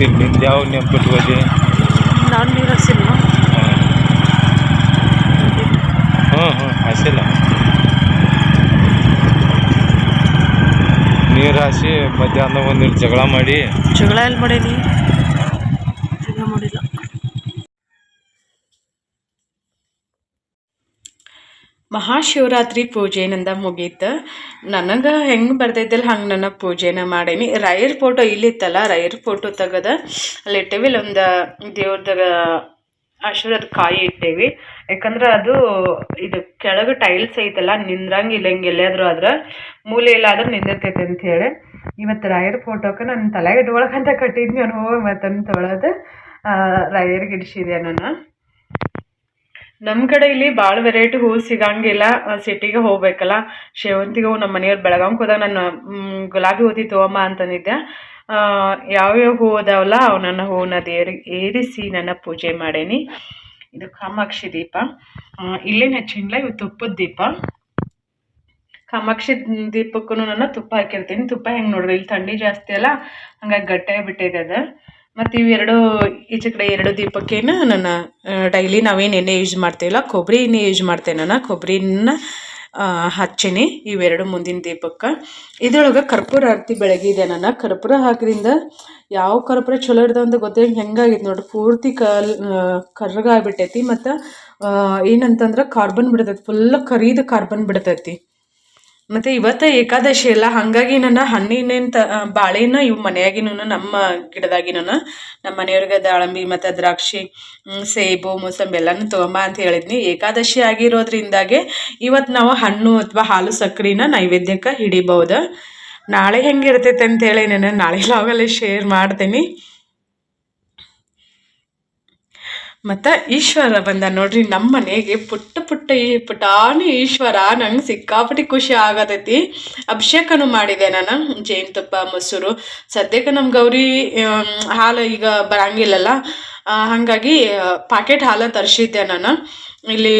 ನೆನಪಿಲ್ದಂಗೆ ನಿಮ್ದು ಯಾವ ಯಾವ ನೆನಪಿಟ್ಕೋದಿ ನಾನು ನೀರು ಹಸಿಲ್ಲ ಹ್ಞೂ ಹ್ಞೂ ಹಸಿಲ್ಲ. ನೀರು ಹಾಸಿ ಮಧ್ಯಾಹ್ನ ಒಂದಿಟ್ಟು ಜಗಳ ಮಾಡಿ. ಜಗಳ ಎಲ್ಲಿ ಮಾಡೀನಿ ಮಹಾಶಿವರಾತ್ರಿ ಪೂಜೆ ನಂದ ಮುಗೀತು. ನನಗೆ ಹೆಂಗೆ ಬರ್ತೈತಲ್ಲ ಹಂಗೆ ನನಗೆ ಪೂಜೆನ ಮಾಡೀನಿ. ರಾಯರ್ ಫೋಟೋ ಇಲ್ಲಿತ್ತಲ್ಲ, ರೈರ್ ಫೋಟೋ ತೆಗೆದ ಅಲ್ಲಿ ಇಟ್ಟೇವಿ. ಒಂದು ದೇವ್ರದಾಗ ಆಶೀರ್ವಾದ ಕಾಯಿ ಇಟ್ಟೇವಿ. ಯಾಕಂದ್ರೆ ಅದು ಇದು ಕೆಳಗೆ ಟೈಲ್ಸ್ ಐತಲ್ಲ ನಿಂದ್ರಂಗಿಲ್ಲ ಹಿಂಗೆ ಎಲ್ಲಾದ್ರೂ ಆದ್ರೆ ಮೂಲೆ ಎಲ್ಲಾದ್ರೂ ನಿಂದಿರ್ತೈತೆ ಅಂತ ಹೇಳಿ. ಇವತ್ತು ರಾಯರ್ ಫೋಟೋಕ್ಕೆ ನಾನು ತಲೆಗೆ ಇಟ್ಕೊಳಕಂತ ಕಟ್ಟಿದ್ನಿ ಅನುಭವ ಮತ್ತನ್ನು ತೊಗೊಳೋದು ರಾಯರ್ಗೆ ನಾನು. ನಮ್ಮ ಕಡೆ ಇಲ್ಲಿ ಭಾಳ ವೆರೈಟಿ ಹೂವು ಸಿಗಂಗಿಲ್ಲ ಸಿಟಿಗೆ ಹೋಗ್ಬೇಕಲ್ಲ. ಸೇವಂತಿಗೆ ಹೂವು ನಮ್ಮ ಮನೆಯವ್ರು ಬೆಳಗಾಂಗೆ ಹೋದಾಗ ನಾನು ಗುಲಾಬಿ ಹೂತಿ ತೊಗೊಂಬ ಅಂತಂದಿದ್ದೆ. ಆ, ಯಾವ್ಯಾವ ಹೂ ಅದಾವಲ್ಲ ಅವನನ್ನ ಹೂವನ್ನ ದೇವ್ರಿಗೆ ಏರಿಸಿ ನನ್ನ ಪೂಜೆ ಮಾಡೇನಿ. ಇದು ಕಾಮಾಕ್ಷಿ ದೀಪ. ಇಲ್ಲೇನು ಹಚ್ಚಿಲ್ಲ ಇವು ತುಪ್ಪದ ದೀಪ. ಕಾಮಾಕ್ಷಿ ದೀಪಕ್ಕೂ ನಾನು ತುಪ್ಪ ಹಾಕಿರ್ತೀನಿ. ತುಪ್ಪ ಹೆಂಗೆ ನೋಡ್ರಿ ಇಲ್ಲಿ ಥಂಡಿ ಜಾಸ್ತಿ ಅಲ್ಲ ಹಂಗಾಗಿ ಗಟ್ಟಿಯಾಗಿ ಬಿಟ್ಟಿದೆ ಅದು. ಮತ್ತು ಇವೆರಡು ಈಚೆ ಕಡೆ ಎರಡು ದೀಪಕ್ಕೇನು ನಾನು ಡೈಲಿ ನಾವೇನು ಎಣ್ಣೆ ಯೂಸ್ ಮಾಡ್ತೇವಲ್ಲ ಕೊಬ್ಬರಿ ಎಣ್ಣೆ ಯೂಸ್ ಮಾಡ್ತೇನೆ ನಾನು. ಕೊಬ್ಬರಿನ ಹಚ್ಚೀನಿ ಇವೆರಡು ಮುಂದಿನ ದೀಪಕ್ಕೆ. ಇದ್ರೊಳಗೆ ಕರ್ಪೂರ ಆರತಿ ಬೆಳಗಿದೆ ನಾನು. ಕರ್ಪೂರ ಹಾಕಿದ್ರಿಂದ ಯಾವ ಕರ್ಪೂರ ಚಲೋ ಇರ್ತಾವ ಅಂತ ಗೊತ್ತಿಲ್ಲ ಹೆಂಗಾಗಿತ್ತು ನೋಡ್ರಿ. ಪೂರ್ತಿ ಕಲ್ ಕರ್ರಗಾಗ್ಬಿಟ್ಟೈತಿ ಮತ್ತು ಏನಂತಂದ್ರೆ ಕಾರ್ಬನ್ ಬಿಡ್ತೈತಿ ಫುಲ್ ಕರೀದು ಕಾರ್ಬನ್ ಬಿಡ್ತೈತಿ. ಮತ್ತು ಇವತ್ತು ಏಕಾದಶಿ ಅಲ್ಲ, ಹಾಗಾಗಿ ನನ್ನ ಹಣ್ಣಿನ ಬಾಳೆನ ಇವು ಮನೆಯಾಗಿನೂ ನಮ್ಮ ಗಿಡದಾಗಿನ ನಮ್ಮ ಮನೆಯವ್ರಿಗೆ ದಾಳಂಬಿ ಮತ್ತು ದ್ರಾಕ್ಷಿ ಸೇಬು, ಮೂಸಂಬಿ ಎಲ್ಲನೂ ತೊಗೊಂಬ ಅಂತ ಹೇಳಿದ್ನಿ. ಏಕಾದಶಿ ಆಗಿರೋದ್ರಿಂದಾಗೆ ಇವತ್ತು ನಾವು ಹಣ್ಣು ಅಥವಾ ಹಾಲು ಸಕ್ಕರಿನ ನೈವೇದ್ಯಕ್ಕೆ ಹಿಡಿಬೋದು ನಾಳೆ ಹೆಂಗಿರ್ತೈತೆ ಅಂತೇಳಿ ನಾನು ನಾಳೆ ಲಾಗಲ್ಲಿ ಶೇರ್ ಮಾಡ್ತೀನಿ. ಮತ್ತು ಈಶ್ವರ ಬಂದ ನೋಡ್ರಿ ನಮ್ಮ ಮನೆಗೆ ಪುಟ್ಟ ಪುಟ್ಟ ಈ ಪುಟಾಣಿ ಈಶ್ವರ ನಂಗೆ ಸಿಕ್ಕಾಪಟ್ಟಿ ಖುಷಿ ಆಗತೈತಿ. ಅಭಿಷೇಕನು ಮಾಡಿದೆ ನಾನು, ಜೇನುತುಪ್ಪ, ಮೊಸರು. ಸದ್ಯಕ್ಕೆ ನಮ್ಮ ಗೌರಿ ಹಾಲು ಈಗ ಬರಂಗಿಲ್ಲಲ್ಲ. ಹಾಗಾಗಿ ಪಾಕೆಟ್ ಹಾಲು ತರಿಸಿದ್ದೆ ನಾನು. ಇಲ್ಲಿ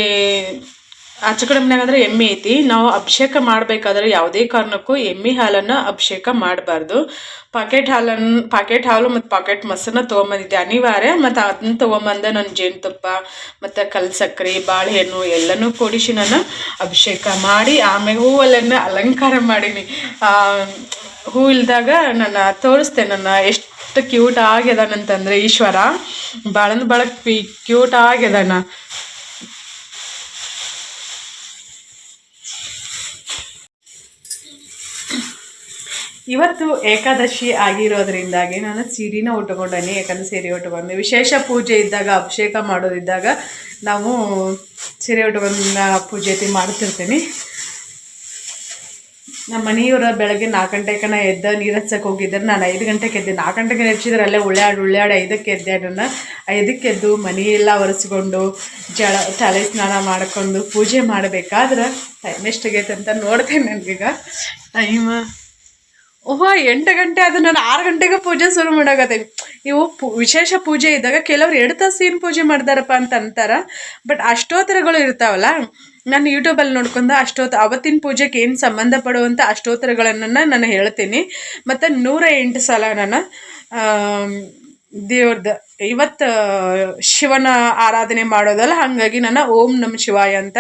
ಆಚೆ ಕಡೆ ಎಮ್ಮೆ ಐತಿ. ನಾವು ಅಭಿಷೇಕ ಮಾಡಬೇಕಾದ್ರೆ ಯಾವುದೇ ಕಾರಣಕ್ಕೂ ಎಮ್ಮೆ ಹಾಲನ್ನು ಅಭಿಷೇಕ ಮಾಡಬಾರ್ದು. ಪಾಕೆಟ್ ಹಾಲನ್ನು ಪಾಕೆಟ್ ಹಾಲು ಮತ್ತು ಪಾಕೆಟ್ ಮೊಸರನ್ನ ತೊಗೊಂಬಂದಿದ್ದೆ. ಅನಿವಾರ್ಯ ಮತ್ತು ಅದನ್ನ ತೊಗೊಂಬಂದೆ ನಾನು ಜೇನುತುಪ್ಪ ಮತ್ತು ಕಲ್ ಸಕ್ಕರೆ ಬಾಳೆಹಣ್ಣು ಎಲ್ಲನೂ ಕೂಡಿಸಿ ನಾನು ಅಭಿಷೇಕ ಮಾಡಿ ಆಮೇಲೆ ಹೂವಲ್ಲನ್ನು ಅಲಂಕಾರ ಮಾಡೀನಿ. ಹೂ ಇಲ್ದಾಗ ನಾನು ತೋರಿಸ್ತೆ ನನ್ನ ಎಷ್ಟು ಕ್ಯೂಟ್ ಆಗ್ಯದಾನಂತಂದರೆ ಈಶ್ವರ. ಭಾಳಂದ್ ಭಾಳ ಕ್ಯೂಟ್ ಆಗ್ಯದಾನ. ಇವತ್ತು ಏಕಾದಶಿ ಆಗಿರೋದ್ರಿಂದಾಗಿ ನಾನು ಸೀರೆನ ಉಟ್ಕೊಂಡೇನೆ, ಯಾಕಂದ್ರೆ ಸೀರೆ ಉಟ್ಕೊಂಡೆ. ವಿಶೇಷ ಪೂಜೆ ಇದ್ದಾಗ, ಅಭಿಷೇಕ ಮಾಡೋದಿದ್ದಾಗ ನಾವು ಸೀರೆ ಉಟ್ಕೊಂಡ ಪೂಜೆತಿ ಮಾಡ್ತಿರ್ತೀನಿ. ನಮ್ಮ ಮನೆಯವರ ಬೆಳಗ್ಗೆ ನಾಲ್ಕು ಗಂಟೆಕನ ಎದ್ದ ನೀರು ಹಚ್ಚಕ್ಕೆ ಹೋಗಿದ್ದಾರೆ. ನಾನು ಐದು ಗಂಟೆಗೆ ಎದ್ದೆ ನಾಲ್ಕು ಗಂಟೆಗೆ ಹಚ್ಚಿದ್ರೆ ಅಲ್ಲೇ ಉಳ್ಯಾಡಿ ಉಳ್ಯಾಡಿ ಐದಕ್ಕೆ ಎದ್ದೆ. ಅದನ್ನು ಐದಕ್ಕೆ ಎದ್ದು ಮನೆಯೆಲ್ಲ ಒರೆಸ್ಕೊಂಡು, ಜಳ, ತಲೆ ಸ್ನಾನ ಮಾಡಿಕೊಂಡು ಪೂಜೆ ಮಾಡಬೇಕಾದ್ರೆ ಟೈಮ್ ಎಷ್ಟಾಗೈತೆ ಅಂತ ನೋಡ್ತೇನೆ ನನಗೀಗ ಟೈಮ್ ಓಹೋ, ಎಂಟು ಗಂಟೆ ಅದು ನಾನು ಆರು ಗಂಟೆಗೆ ಪೂಜೆ ಶುರು ಮಾಡಾಕತ್ತೇನೆ ಇವು ವಿಶೇಷ ಪೂಜೆ ಇದ್ದಾಗ ಕೆಲವ್ರು ಎರಡು ತಾಸು ಏನು ಪೂಜೆ ಮಾಡ್ತಾರಪ್ಪ ಅಂತ ಅಂತಾರೆ. ಬಟ್ ಅಷ್ಟೋತ್ತರಗಳು ಇರ್ತಾವಲ್ಲ, ನಾನು ಯೂಟ್ಯೂಬಲ್ಲಿ ನೋಡ್ಕೊಂಡು ಅಷ್ಟೋತ್ತ ಅವತ್ತಿನ ಪೂಜೆಗೆ ಏನು ಸಂಬಂಧಪಡುವಂಥ ಅಷ್ಟೋತ್ತರಗಳನ್ನು ನಾನು ಹೇಳ್ತೀನಿ. ಮತ್ತು ನೂರ ಎಂಟು ಸಲ ನಾನು ದೇವ್ರದ್ದು ಇವತ್ತು ಶಿವನ ಆರಾಧನೆ ಮಾಡೋದಲ್ಲ, ಹಾಗಾಗಿ ನಾನು ಓಂ ನಮ್ಮ ಶಿವಾಯ ಅಂತ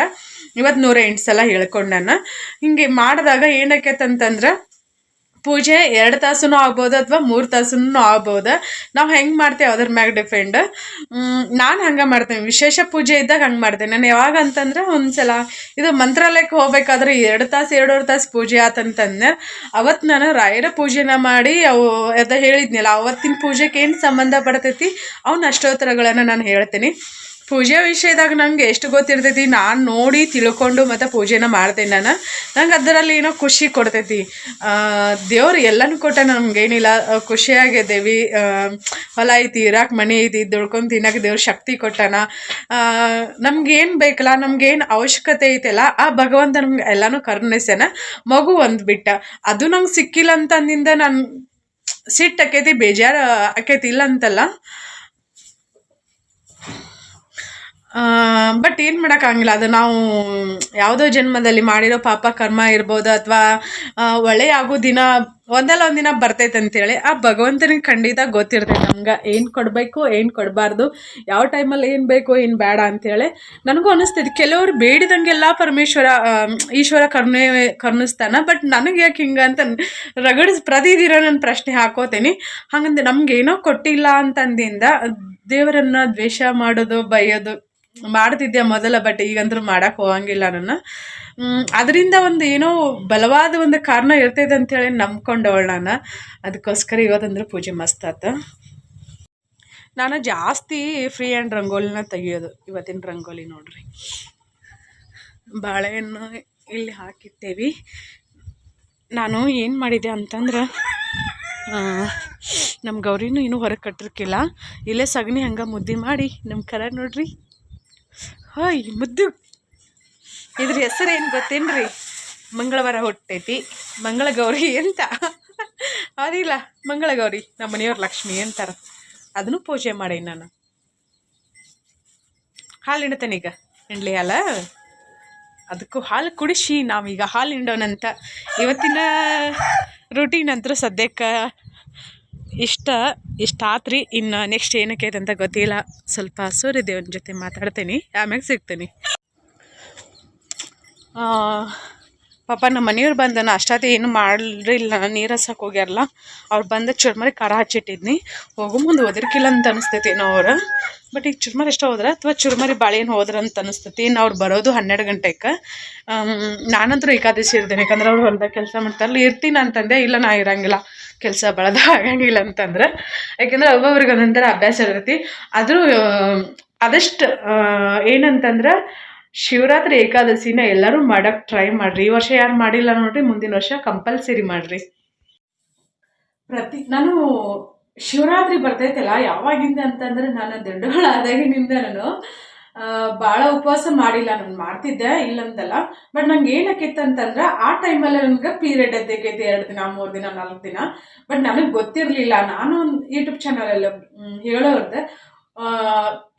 ಇವತ್ತು ನೂರ ಎಂಟು ಸಲ ಹೇಳ್ಕೊಂಡು ನಾನು. ಹಿಂಗೆ ಮಾಡಿದಾಗ ಏನಾಕೈತೆ ಅಂತಂದ್ರೆ ಪೂಜೆ ಎರಡು ತಾಸೂ ಆಗ್ಬೋದು ಅಥವಾ ಮೂರು ತಾಸೂ ಆಗ್ಬೋದು. ನಾವು ಹೆಂಗೆ ಮಾಡ್ತೇವೆ ಅದ್ರ ಮ್ಯಾಗ ಡಿಪೆಂಡ್ ನಾನು ಹಂಗೆ ಮಾಡ್ತೇನೆ. ವಿಶೇಷ ಪೂಜೆ ಇದ್ದಾಗ ಹಂಗೆ ಮಾಡ್ತೇನೆ. ನಾನು ಯಾವಾಗ ಅಂತಂದ್ರೆ ಒಂದ್ಸಲ ಇದು ಮಂತ್ರಾಲಯಕ್ಕೆ ಹೋಗ್ಬೇಕಾದ್ರೆ ಎರಡು ತಾಸು, ಎರಡೂವರೆ ತಾಸು ಪೂಜೆ ಆತಂತಂದ್ರೆ ಅವತ್ತು ನಾನು ರಾಯರ ಪೂಜೆನ ಮಾಡಿ ಅವು ಅದ ಹೇಳಿದ್ನಲ್ಲ, ಅವತ್ತಿನ ಪೂಜೆಗೆ ಏನು ಸಂಬಂಧ ಪಡ್ತೈತಿ? ಅವನ್ನ ಅಷ್ಟೋತ್ತರಗಳನ್ನು ನಾನು ಹೇಳ್ತೀನಿ. ಪೂಜೆ ವಿಷಯದಾಗ ನಂಗೆ ಎಷ್ಟು ಗೊತ್ತಿರ್ತೈತಿ, ನಾನು ನೋಡಿ ತಿಳ್ಕೊಂಡು ಮತ್ತು ಪೂಜೆನ ಮಾಡ್ತೇನೆ ನಾನು. ನಂಗೆ ಅದರಲ್ಲಿ ಏನೋ ಖುಷಿ ಕೊಡ್ತೈತಿ. ದೇವ್ರು ಎಲ್ಲನೂ ಕೊಟ್ಟ ನಮ್ಗೇನಿಲ್ಲ. ಖುಷಿಯಾಗಿದ್ದೇವಿ ಹೊಲ ಐತಿ, ಇರಾಕ್ ಮನೆ ಐತಿ, ದುಡ್ಕೊಂಡು ತಿನ್ನೋಕೆ ದೇವ್ರ ಶಕ್ತಿ ಕೊಟ್ಟಾನ. ನಮ್ಗೇನು ಬೇಕಲ್ಲ, ನಮ್ಗೇನು ಅವಶ್ಯಕತೆ ಐತಲ್ಲ, ಆ ಭಗವಂತ ನಮ್ಗೆ ಎಲ್ಲನೂ ಕರುಣಿಸ್ಯಾನ. ಮಗು ಒಂದು ಬಿಟ್ಟ. ಅದು ನಂಗೆ ಸಿಕ್ಕಿಲ್ಲ ಅಂತಂದಿಂದ ನಾನು, ಸಿಟ್ಟು ಆಕೈತಿ, ಬೇಜಾರು ಆಕೈತಿ ಇಲ್ಲ ಅಂತಲ್ಲ ಬಟ್ ಏನು ಮಾಡೋಕ್ಕಾಗಿಲ್ಲ ಅದು ನಾವು ಯಾವುದೋ ಜನ್ಮದಲ್ಲಿ ಮಾಡಿರೋ ಪಾಪ ಕರ್ಮ ಇರ್ಬೋದು ಅಥವಾ ಒಳ್ಳೆಯ ಆಗೋ ದಿನ, ಒಂದಲ್ಲ ಒಂದಿನ ಬರ್ತೈತೆ ಅಂತೇಳಿ ಆ ಭಗವಂತನಿಗೆ ಖಂಡಿತ ಗೊತ್ತಿರ್ತೈತೆ. ನಮ್ಗೆ ಏನು ಕೊಡಬೇಕು, ಏನು ಕೊಡಬಾರ್ದು, ಯಾವ ಟೈಮಲ್ಲಿ ಏನು ಬೇಕು, ಏನು ಬೇಡ ಅಂತೇಳಿ ನನಗೂ ಅನಿಸ್ತೈತಿ. ಕೆಲವರು ಬೇಡಿದಂಗೆಲ್ಲ ಪರಮೇಶ್ವರ ಈಶ್ವರ ಕರುಣೆ, ಕರುಣಿಸ್ತಾನ ಬಟ್ ನನಗೆ ಯಾಕೆ ಹಿಂಗೆ ಅಂತ ರಗಡಿಸ್ ಪ್ರತಿದಿನ ನಾನು ಪ್ರಶ್ನೆ ಹಾಕೋತೀನಿ. ಹಾಗಂದ್ರೆ ನಮ್ಗೆ ಏನೋ ಕೊಟ್ಟಿಲ್ಲ ಅಂತಂದಿಂದ ದೇವರನ್ನ ದ್ವೇಷ ಮಾಡೋದು, ಬೈಯೋದು ಮಾಡ್ತಿದ್ದೆ ಮೊದಲ ಬಟ್ ಈಗಂದ್ರೂ ಮಾಡಕ್ ಹೋಗಂಗಿಲ್ಲ ನನ್ನ. ಅದರಿಂದ ಒಂದು ಏನೋ ಬಲವಾದ ಒಂದು ಕಾರಣ ಇರ್ತೈತೆ ಅಂತೇಳಿ ನಂಬ್ಕೊಂಡವಳು ನಾನು. ಅದಕ್ಕೋಸ್ಕರ ಇವತ್ತಂದ್ರೆ ಪೂಜೆ ಮಸ್ತ್ ಆತ. ನಾನು ಜಾಸ್ತಿ ಫ್ರೀ ಆ್ಯಂಡ್ ರಂಗೋಲಿನ ತೆಗಿಯೋದು ಇವತ್ತಿನ ರಂಗೋಲಿ ನೋಡ್ರಿ. ಬಾಳೆಹಣ್ಣು ಇಲ್ಲಿ ಹಾಕಿಟ್ಟೇವಿ. ನಾನು ಏನು ಮಾಡಿದೆ ಅಂತಂದ್ರೆ ನಮ್ಮ ಗೌರಿನೂ ಇನ್ನೂ ಹೊರಗೆ ಕಟ್ಟಿರ್ಕಿಲ್ಲ. ಇಲ್ಲೇ ಸಗಣಿ ಹಂಗೆ ಮುದ್ದೆ ಮಾಡಿ ನಮ್ಮ ಕರ ನೋಡ್ರಿ. ಹಾಯ್, ಮುದ್ದು. ಇದ್ರ ಹೆಸರು ಏನು ಗೊತ್ತೇನ್ರಿ? ಮಂಗಳವಾರ ಹುಟ್ಟೈತಿ. ಮಂಗಳಗೌರಿ ಅಂತ. ಅದಿಲ್ಲ, ಮಂಗಳಗೌರಿ, ನಮ್ಮ ಮನೆಯವ್ರ ಲಕ್ಷ್ಮಿ ಅಂತಾರ. ಅದನ್ನು ಪೂಜೆ ಮಾಡಿ ನಾನು. ಹಾಲು ಹಿಂಡ್ತೇನೆ ಈಗ? ಹಿಂಡ್ಲಿ ಹಾಲ? ಅದಕ್ಕೂ ಹಾಲು ಕುಡಿಸಿ ನಾವೀಗ ಹಾಲು ಹಿಂಡೋಣಂತ. ಇವತ್ತಿನ ರೂಟೀನ್ ಅಂತೂ ಸದ್ಯಕ್ಕೆ ಇಷ್ಟ ಇಷ್ಟಾತ್ರಿ ಇನ್ನು ನೆಕ್ಸ್ಟ್ ಏನಕ್ಕೆ ಅಂತ ಗೊತ್ತಿಲ್ಲ. ಸ್ವಲ್ಪ ಸೂರ್ಯದೇವನ ಜೊತೆ ಮಾತಾಡ್ತೀನಿ. ಆಮ್ಯಾಗ ಸಿಗ್ತೀನಿ. ಪಾಪ ನಮ್ಮ ಮನೆಯವ್ರು ಬಂದ ಅಷ್ಟಾತಿ ಏನು ಮಾಡಲಿಲ್ಲ ನೀರು ಹಸಕ್ಕೆ ಹೋಗ್ಯಾರಲ್ಲ, ಅವ್ರು ಬಂದ ಚುರ್ಮರಿ ಖಾರ ಹಚ್ಚಿಟ್ಟಿದ್ನಿ. ಹೋಗೋ ಮುಂದೆ ಒದರ್ಕಿಲ್ಲ ಅಂತ ಅನಿಸ್ತೈತಿ ಏನೋ ಅವ್ರು. ಬಟ್ ಈಗ ಚುರ್ಮರಿ ಎಷ್ಟೋ ಹೋದ್ರೆ, ಅಥವಾ ಚುರ್ಮರಿ ಬಾಳೆಹಣ್ಣು ಹೋದ್ರೆ ಅಂತ ಅನಿಸ್ತೈತಿ, ಇನ್ನು ಅವ್ರು ಬರೋದು ಹನ್ನೆರಡು ಗಂಟೆಗೆ ನಾನಂತರೂ ಏಕಾದಶಿ ಇರ್ತೇನೆ, ಯಾಕಂದ್ರೆ ಅವ್ರು ಹೊಲ್ದಾಗ ಕೆಲಸ ಮಾಡ್ತಾರಲ್ಲ, ಇರ್ತೀನಿ ಅಂತಂದೆ, ಇಲ್ಲ ನಾ ಇರಂಗಿಲ್ಲ, ಕೆಲಸ ಬಳದ ಆಗಂಗಿಲ್ಲ ಅಂತಂದ್ರೆ. ಯಾಕೆಂದ್ರೆ ಒಬ್ಬೊಬ್ರಿಗೆ ಒಂದೊಂಥರ ಅಭ್ಯಾಸ ಇರ್ತೈತಿ. ಆದರೂ ಆದಷ್ಟು ಏನಂತಂದ್ರೆ ಶಿವರಾತ್ರಿ ಏಕಾದಶಿನ ಎಲ್ಲರೂ ಮಾಡಕ್ಕೆ ಟ್ರೈ ಮಾಡ್ರಿ. ಈ ವರ್ಷ ಯಾರು ಮಾಡಿಲ್ಲ ನೋಡ್ರಿ, ಮುಂದಿನ ವರ್ಷ ಕಂಪಲ್ಸರಿ ಮಾಡ್ರಿ. ಪ್ರತಿ ನಾನು ಶಿವರಾತ್ರಿ ಬರ್ತೈತಲ್ಲ, ಯಾವಾಗಿಂದ ಅಂತಂದ್ರೆ ನಾನು ದೊಡ್ಡಗಳಾದಾಗಿನಿಂದ ನಾನು ಭಾಳ ಉಪವಾಸ ಮಾಡಿಲ್ಲ, ನಾನು ಮಾಡ್ತಿದ್ದೆ, ಇಲ್ಲಂತಲ್ಲ. ಬಟ್ ನಂಗೆ ಏನಕ್ಕಿತ್ತು ಅಂತಂದ್ರೆ, ಆ ಟೈಮಲ್ಲಿ ನನಗೆ ಪೀರಿಯಡ್ ಎದ್ದೈತಿ ಎರಡು ದಿನ, ಮೂರು ದಿನ, ನಾಲ್ಕು ದಿನ. ಬಟ್ ನನಗೆ ಗೊತ್ತಿರಲಿಲ್ಲ. ನಾನು ಯೂಟ್ಯೂಬ್ ಚಾನಲಲ್ಲಿ ಹೇಳೋರ್ದೆ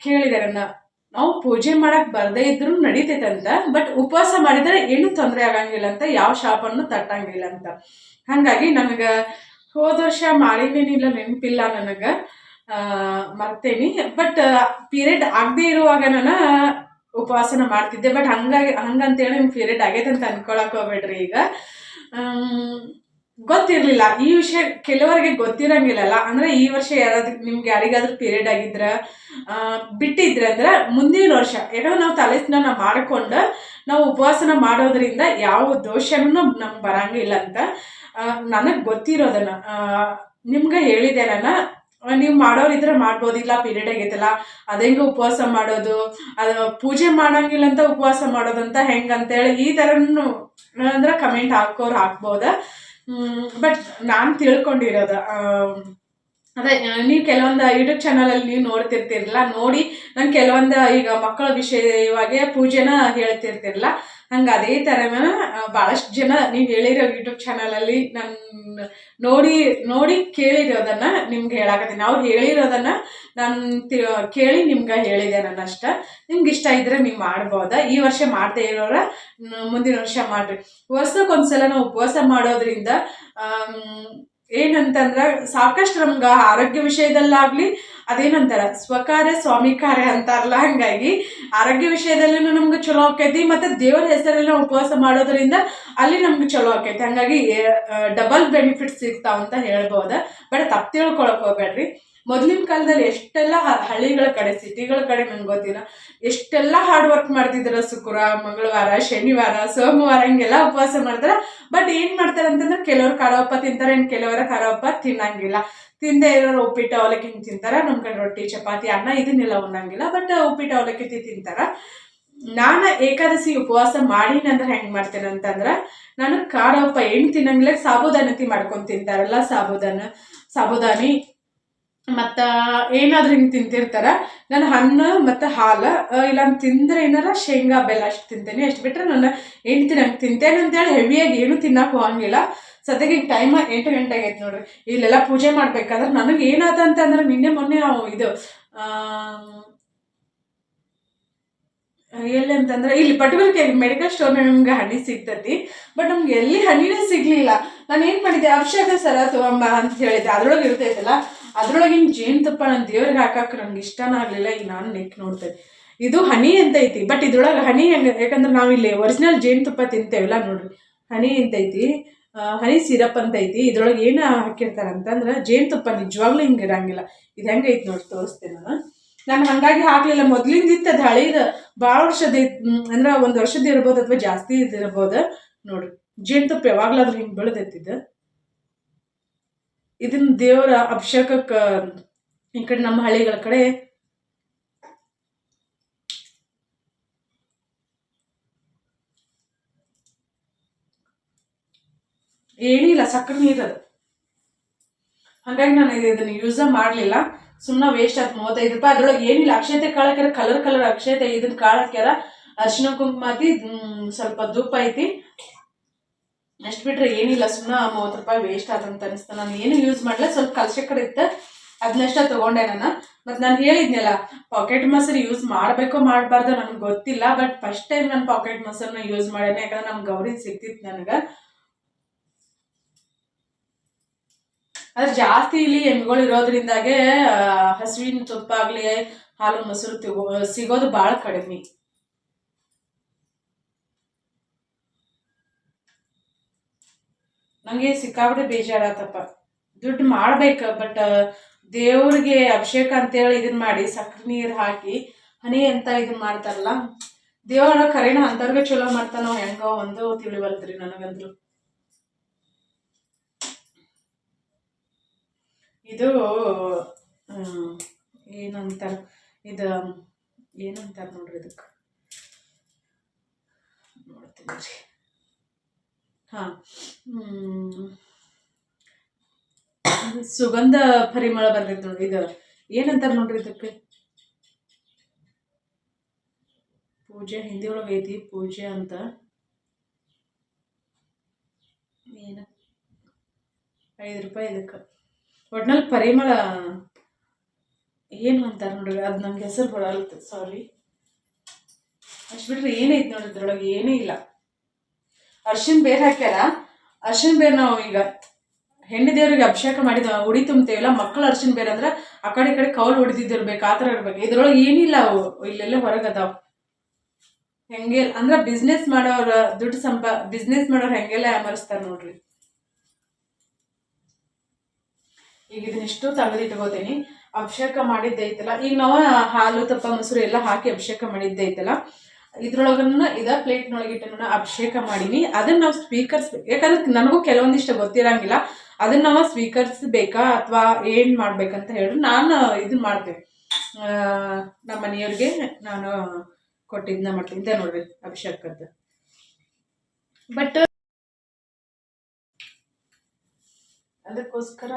ಕೇಳಿದೆ ನನ್ನ ನಾವು ಪೂಜೆ ಮಾಡಕ್ ಬರದೇ ಇದ್ರೂ ನಡೀತೈತಂತ ಬಟ್ ಉಪವಾಸ ಮಾಡಿದ್ರೆ ಏನು ತೊಂದರೆ ಆಗಂಗಿಲ್ಲ ಅಂತ, ಯಾವ ಶಾಪನ್ನು ತಟ್ಟಂಗಿಲ್ಲ ಅಂತ. ಹಾಗಾಗಿ ನನಗೆ ಹೋದ ವರ್ಷ ಮಾಡಿನೇನಿಲ್ಲ ನೆನಪಿಲ್ಲ ನನಗೆ. ಮರ್ತೇನಿ ಬಟ್ ಪೀರಿಯಡ್ ಆಗದೆ ಇರುವಾಗ ನಾನು ಉಪವಾಸನ ಮಾಡ್ತಿದ್ದೆ ಬಟ್ ಹಂಗಾಗಿ, ಹಂಗಂತೇಳಿ ನಿಮ್ಗೆ ಪೀರಿಯಡ್ ಆಗೈತೆ ಅಂತ ಅನ್ಕೊಳಕ್ ಹೋಗ್ಬೇಡ್ರಿ ಈಗ. ಗೊತ್ತಿರ್ಲಿಲ್ಲ. ಈ ವಿಷಯ ಕೆಲವರಿಗೆ ಗೊತ್ತಿರಂಗಿಲ್ಲಲ್ಲ. ಅಂದ್ರೆ ಈ ವರ್ಷ ಯಾರಾದ್ರೂ ನಿಮ್ಗೆ ಯಾರಿಗಾದ್ರೂ ಪೀರಿಯಡ್ ಆಗಿದ್ರ ಬಿಟ್ಟಿದ್ರೆ ಅಂದ್ರೆ ಮುಂದಿನ ವರ್ಷ. ಯಾಕಂದ್ರೆ ನಾವು ತಲೆ ಸ್ನಾನ ಮಾಡ್ಕೊಂಡು, ನಾವು ಉಪವಾಸನ ಮಾಡೋದ್ರಿಂದ ಯಾವ ದೋಷನೂ ನಮ್ಗೆ ಬರಂಗಿಲ್ಲ ಅಂತ ನನಗೆ ಗೊತ್ತಿರೋದನ್ನ. ನಿಮ್ಗೆ ಹೇಳಿದೆ ನಾನು. ನೀವು ಮಾಡೋರಿದ್ರೆ ಮಾಡ್ಬೋದು. ಇಲ್ಲ ಪೀರಿಯಡ್ ಆಗೈತಲ್ಲ. ಹೆಂಗೆ ಉಪವಾಸ ಮಾಡೋದು? ಅದು ಪೂಜೆ ಮಾಡಂಗಿಲ್ಲ ಅಂತ ಉಪವಾಸ ಮಾಡೋದಂತ ಹೆಂಗಂತೇಳಿ ಈ ಥರನೂ ಅಂದ್ರೆ ಕಮೆಂಟ್ ಹಾಕೋರು ಹಾಕ್ಬೋದ? ಬಟ್ ನಾನು ತಿಳ್ಕೊಂಡಿರೋದು ಅದೇ ನೀವು ಕೆಲವೊಂದು ಯೂಟ್ಯೂಬ್ ಚಾನಲಲ್ಲಿ ನೀವು ನೋಡ್ತಿರ್ತಿರಲ್ಲ ನೋಡಿ ನಾನು ಕೆಲವೊಂದು, ಈಗ ಮಕ್ಕಳ ವಿಷಯವಾಗಿ ಪೂಜೆನ ಹೇಳ್ತಿರ್ತಿರಲ್ಲ ಹಂಗೆ ಅದೇ ಥರನ ಭಾಳಷ್ಟು ಜನ ನೀವು ಹೇಳಿರೋ ಯೂಟ್ಯೂಬ್ ಚಾನಲಲ್ಲಿ ನಾನು ನೋಡಿ ನೋಡಿ ಕೇಳಿರೋದನ್ನು ನಿಮ್ಗೆ ಹೇಳಕತ್ತೀನಿ. ಅವ್ರು ಹೇಳಿರೋದನ್ನ ನಾನು ಕೇಳಿ ನಿಮ್ಗೆ ಹೇಳಿದೆ ನಾನು ಅಷ್ಟ ನಿಮ್ಗೆ ಇಷ್ಟ ಇದ್ರೆ ನೀವು ಮಾಡ್ಬೋದಾ. ಈ ವರ್ಷ ಮಾಡ್ತಾ ಇರೋರ ಮುಂದಿನ ವರ್ಷ ಮಾಡ್ರಿ. ವರ್ಷಕ್ಕೊಂದ್ಸಲ ನಾವು ಉಪವಾಸ ಮಾಡೋದ್ರಿಂದ ಏನಂತಂದ್ರ ಸಾಕಷ್ಟು ನಮ್ಗೆ ಆರೋಗ್ಯ ವಿಷಯದಲ್ಲಾಗ್ಲಿ ಅದೇನಂತಾರ, ಸ್ವಕಾರ್ಯ ಸ್ವಾಮಿ ಕಾರ್ಯ ಅಂತಾರಲ್ಲ ಹಂಗಾಗಿ ಆರೋಗ್ಯ ವಿಷಯದಲ್ಲೂ ನಮ್ಗೆ ಚಲೋ ಆಕೈತಿ ಮತ್ತೆ ದೇವರ ಹೆಸರಲ್ಲಿ ಉಪವಾಸ ಮಾಡೋದ್ರಿಂದ ಅಲ್ಲಿ ನಮ್ಗೆ ಚಲೋ ಆಕೈತಿ. ಹಂಗಾಗಿ ಡಬಲ್ ಬೆನಿಫಿಟ್ ಸಿಗ್ತಾವ ಅಂತ ಹೇಳ್ಬೋದ. ಬಟ್ ತಪ್ಪು ತಿಳ್ಕೊಳಕ್ ಹೋಗ್ಬೇಡ್ರಿ. ಮೊದಲಿನ ಕಾಲದಲ್ಲಿ ಎಷ್ಟೆಲ್ಲ ಹಳ್ಳಿಗಳ ಕಡೆ, ಸಿಟಿಗಳ ಕಡೆ ನಂಗೆ ಗೊತ್ತಿಲ್ಲ. ಎಷ್ಟೆಲ್ಲ ಹಾರ್ಡ್ ವರ್ಕ್ ಮಾಡ್ತಿದ್ರ ಶುಕ್ರ, ಮಂಗಳವಾರ, ಶನಿವಾರ, ಸೋಮವಾರ ಹಿಂಗೆಲ್ಲ ಉಪವಾಸ ಮಾಡ್ತಾರೆ. ಬಟ್ ಏನ್ ಮಾಡ್ತಾರೆ ಅಂತಂದ್ರೆ ಕೆಲವರು ಖಾರವಪ್ಪ ತಿಂತಾರೆ ಇನ್ನು ಕೆಲವರ ಖಾರವಪ್ಪ ತಿನ್ನಂಗಿಲ್ಲ. ತಿಂದೇ ಇರೋರು ಉಪ್ಪಿಟ್ಟು, ಅವಲಕ್ಕಿ ತಿಂತಾರ. ನಮ್ಮ ಕಡೆ ರೊಟ್ಟಿ, ಚಪಾತಿ, ಅನ್ನ ಇದನ್ನೆಲ್ಲ ಉಣ್ಣಂಗಿಲ್ಲ. ಬಟ್ ಉಪ್ಪಿಟ್ಟು, ಅವಲಕ್ಕಿ ತಿಂತಾರ. ನಾನು ಏಕಾದಶಿ ಉಪವಾಸ ಮಾಡಿ ಅಂದ್ರೆ ಹೆಂಗ್ ಮಾಡ್ತೇನೆ ಅಂತಂದ್ರೆ, ನಾನು ಖಾರ ಉಪ್ಪ ಏನು ತಿನ್ನಂಗಿಲ್ಲ ಸಾಬುದಾನತಿ ಮಾಡ್ಕೊಂಡು ತಿಂತಾರಲ್ಲ, ಸಾಬುದಾನ, ಸಾಬುದಾನಿ. ಮತ್ತು ಏನಾದ್ರೂ ಹಿಂಗೆ ತಿಂತಿರ್ತಾರ? ನಾನು ಹಣ್ಣು ಮತ್ತು ಹಾಲು ಇಲ್ಲ ತಿಂದ್ರೆ ಏನಾರ ಶೇಂಗಾ, ಬೆಲ್ಲ ಅಷ್ಟು ತಿಂತೇನೆ. ಅಷ್ಟು ಬಿಟ್ಟರೆ ನನ್ನ ಹೆಂಡ್ತಿ ನಂಗೆ ತಿಂತೇನೆ ಅಂತೇಳಿ ಹೆವಿಯಾಗಿ ಏನು ತಿನ್ನಕ್ಕೆ ಹೋಗಂಗಿಲ್ಲ ಸದ್ಯಕ್ಕೆ ಈಗ ಟೈಮ್ ಎಂಟು ಗಂಟೆ ಆಗೈತೆ ನೋಡ್ರಿ. ಇಲ್ಲೆಲ್ಲ ಪೂಜೆ ಮಾಡ್ಬೇಕಾದ್ರೆ ನನಗೆ ಏನಾದ ಅಂತಂದ್ರೆ ನಿನ್ನೆ ಮೊನ್ನೆ ಇದು ಎಲ್ಲಿ ಅಂತಂದ್ರೆ ಇಲ್ಲಿ ಪರ್ಟಿಕ್ಯುಲರ್ ಮೆಡಿಕಲ್ ಸ್ಟೋರ್ ನಮ್ಗೆ ಹನಿ ಸಿಗ್ತತಿ. ಬಟ್ ನಮ್ಗೆ ಎಲ್ಲಿ ಹನಿನೇ ಸಿಗ್ಲಿಲ್ಲ. ನಾನು ಏನು ಮಾಡಿದ್ದೆ? ಅಭಿಷೇಕ ಸರ ತಗೊಂಬ ಅಂತ ಹೇಳಿದ್ದೆ. ಅದ್ರೊಳಗೆ ಇರ್ತೈತಲ್ಲ. ಅದ್ರೊಳಗಿನ ಜೇನುತುಪ್ಪ ನನ್ನ ದೇವ್ರಿಗೆ ಹಾಕಕ್ಕೆ ನಂಗೆ ಇಷ್ಟನೇ ಆಗಲಿಲ್ಲ, ಈಗ ನಾನು ನೆಕ್ ನೋಡ್ತೇನೆ. ಇದು ಹನಿ ಅಂತ ಐತಿ ಬಟ್ ಇದ್ರೊಳಗೆ ಹನಿ ಹೆಂಗೆ, ಯಾಕಂದ್ರೆ ನಾವಿಲ್ಲಿ ಒರಿಜಿನಲ್ ಜೇನುತುಪ್ಪ ತಿಂತೇವಲ್ಲ ನೋಡ್ರಿ. ಹನಿ ಅಂತ ಐತಿ ಹನಿ ಸಿರಪ್ ಅಂತ ಐತಿ, ಇದ್ರೊಳಗೆ ಏನು ಹಾಕಿರ್ತಾರೆ ಅಂತಂದ್ರೆ ಜೇನುತುಪ್ಪ ನಿಜವಾಗ್ಲೂ ಹಿಂಗೆ ಇರಂಗಿಲ್ಲ. ಇದು ಹೆಂಗೆ ಐತಿ ನೋಡಿ, ತೋರಿಸ್ತೇನೆ ನಾನು. ನಾನು ಹಾಗಾಗಿ ಹಾಕಲಿಲ್ಲ ಮೊದ್ಲಿಂದ ಇತ್ತು ಅದು ಹಳೇದು ಭಾಳ ವರ್ಷದ ಅಂದ್ರೆ ಒಂದು ವರ್ಷದ ಇರ್ಬೋದು ಅಥವಾ ಜಾಸ್ತಿ ಇದಿರ್ಬೋದು ನೋಡ್ರಿ. ಜೇನುತುಪ್ಪ ಯಾವಾಗ್ಲಾದ್ರೂ ಹಿಂಗೆ ಬೆಳೆದೈತಿದ್ದು ಇದನ್ನ ದೇವರ ಅಭಿಷೇಕಕ್ಕೆ ಈ ಕಡೆ ನಮ್ಮ ಹಳ್ಳಿಗಳ ಕಡೆ ಏನಿಲ್ಲ ಸಕ್ಕರೆ ನೀರದು ಹಾಗಾಗಿ ನಾನು ಇದನ್ನು ಯೂಸ ಮಾಡಲಿಲ್ಲ. ಸುಮ್ಮನೆ ವೇಸ್ಟ್ ಆಯ್ತು ಮೂವತ್ತೈದು ರೂಪಾಯಿ. ಅದ್ರೊಳಗೆ ಏನಿಲ್ಲ ಅಕ್ಷಯತೆ ಕಾಳಕ್ಯಾರ ಕಲರ್ ಕಲರ್ ಅಕ್ಷತೆ ಇದನ್ನ ಕಾಳಕ್ಯಾರ ಅರ್ಶಿನ ಕುಂಕುಮ ಹ್ಮ್, ಸ್ವಲ್ಪ ದುಪ್ಪ ಐತಿ. ಅಷ್ಟು ಬಿಟ್ರೆ ಏನಿಲ್ಲ ಸುಮ್ಮನೆ ಮೂವತ್ತು ರೂಪಾಯಿ ವೇಸ್ಟ್ ಆದಂತ ಅನಿಸ್ತು. ನಾನು ಏನು ಯೂಸ್ ಮಾಡಲ್ಲ ಸ್ವಲ್ಪ ಕಲ್ಸೆ ಕಡೆ ಇತ್ತು. ಅದನ್ನಷ್ಟ ತಗೊಂಡೆ ನಾನು. ಮತ್ತು ನಾನು ಹೇಳಿದ್ನಲ್ಲ ಪಾಕೆಟ್ ಮೊಸರು ಯೂಸ್ ಮಾಡಬೇಕೋ ಮಾಡಬಾರ್ದು ನನಗೆ ಗೊತ್ತಿಲ್ಲ ಬಟ್ ಫಸ್ಟ್ ಟೈಮ್ ನಾನು ಪಾಕೆಟ್ ಮೊಸರನ್ನ ಯೂಸ್ ಮಾಡೇನೆ. ಯಾಕಂದ್ರೆ ನಮ್ಗೆ ಗೌರಿ ಸಿಕ್ತಿತ್ತು ನನಗೆ. ಆದ್ರೆ ಜಾಸ್ತಿ ಇಲ್ಲಿ ಎಮ್ಗಳು ಇರೋದ್ರಿಂದಾಗೆ ಹಸುವಿನ ತುಪ್ಪ ಆಗಲಿ ಹಾಲು ಮೊಸರು ಸಿಗೋದು ಭಾಳ ಕಡಿಮೆ. ನಂಗೆ ಸಿಕ್ಕಾಬಿಟ್ಟು ಬೇಜಾರಾತಪ್ಪ. ದುಡ್ಡು ಮಾಡ್ಬೇಕು ಬಟ್ ದೇವ್ರಿಗೆ ಅಭಿಷೇಕ ಅಂತೇಳಿ ಇದನ್ನ ಮಾಡಿ ಸಕ್ಕರೆ ನೀರು ಹಾಕಿ, ಹನಿ ಅಂತ ಇದನ್ನ ಮಾಡ್ತಾರಲ್ಲ, ದೇವರ ಕರೆನ ಅಂತವ್ರಿಗೆ ಚಲೋ ಮಾಡ್ತಾನೋ ಹೆಂಗೋ ಒಂದು ತಿಳಿವಲ್ದ್ರಿ ನನಗಂದ್ರು. ಇದು ಏನಂತಾರ ಇದು, ಏನಂತಾರ ನೋಡ್ರಿ ಇದಕ್ಕೆ ನೋಡ್ತೀನಿ. ಹಾಂ. ಸುಗಂಧ ಪರಿಮಳ ಬಂದೈತೆ ನೋಡ್ರಿ ಇದು. ಏನಂತಾರೆ ನೋಡ್ರಿ ಇದಕ್ಕೆ? ಪೂಜೆ ಹಿಂದಿ ಒಳಗೆ ಐತಿ ಪೂಜೆ ಅಂತ. ಏನ? ಐದು ರೂಪಾಯಿ ಇದಕ್ಕೆ. ಒಟ್ನಲ್ಲಿ ಪರಿಮಳ ಏನು ಅಂತಾರೆ ನೋಡ್ರಿ? ಅದು ನಮ್ಗೆ ಹೆಸರು ಬರಲ್ತು ಸಾರಿ ಅಷ್ಟು ಏನೈತಿ ನೋಡ್ರಿ ಇದ್ರೊಳಗೆ? ಏನೂ ಇಲ್ಲ. ಅರ್ಶಿನ ಬೇರ್ ಹಾಕ್ಯಾರ? ಅರ್ಶಿನ ಬೇರ್ ನಾವು ಈಗ ಹೆಣ್ಣು ದೇವರಿಗೆ ಅಭಿಷೇಕ ಮಾಡಿದ ಉಡಿ ತುಂಬ್ತೇವಲ್ಲ ಮಕ್ಕಳು ಅರ್ಶಿನ ಬೇರೆ ಅಂದ್ರೆ ಆ ಕಡೆ ಕಡೆ ಕೌಲ್ ಹೊಡೆದಿದ್ದಿರ್ಬೇಕು, ಆ ಥರ ಇರ್ಬೇಕು. ಇದ್ರೊಳಗೆ ಏನಿಲ್ಲ ಅವು, ಇಲ್ಲೆಲ್ಲ ಹೊರಗದಾವು. ಹೆಂಗೆ, ಅಂದ್ರೆ ಬಿಸ್ನೆಸ್ ಮಾಡೋರ ದುಡ್ಡು ಸಂಪ ಬಿಸ್ನೆಸ್ ಮಾಡೋರು ಹೆಂಗೆಲ್ಲ ಅಮರಿಸ್ತಾರೆ ನೋಡ್ರಿ. ಈಗ ಇದನ್ನಿಷ್ಟು ತೆಗೆದಿಟ್ಕೋತೀನಿ. ಅಭಿಷೇಕ ಮಾಡಿದ್ದೈತಲ್ಲ, ಈಗ ನಾವು ಹಾಲು, ತಪ್ಪ, ಮೊಸರು ಎಲ್ಲ ಹಾಕಿ ಅಭಿಷೇಕ ಮಾಡಿದ್ದೈತಲ್ಲ. ಇದ್ರೊಳಗನ್ನ ಇದ ಪ್ಲೇಟ್ನೊಳಗೆ ಇಟ್ಟು ಅಭಿಷೇಕ ಮಾಡೀನಿ. ಅದನ್ನ ನಾವು ಸ್ವೀಕರಿಸ್ ಯಾಕಂದ್ರೆ ನನಗೂ ಕೆಲವೊಂದಿಷ್ಟು ಗೊತ್ತಿರಂಗಿಲ್ಲ. ಅದನ್ನ ನಾವು ಸ್ವೀಕರಿಸ್ಬೇಕಾ ಅಥವಾ ಏನ್ ಮಾಡ್ಬೇಕಂತ ಹೇಳಿ ನಾನು ಇದನ್ನ ಮಾಡ್ತೇವೆ. ನಮ್ಮ ಮನೆಯವ್ರಿಗೆ ನಾನು ಕೊಟ್ಟಿದ್ನ ಮಾಡ್ತೀನಿ ಅಂತ ನೋಡ್ರಿ ಅಭಿಷೇಕದ್ದು. ಬಟ್ ಅದಕ್ಕೋಸ್ಕರ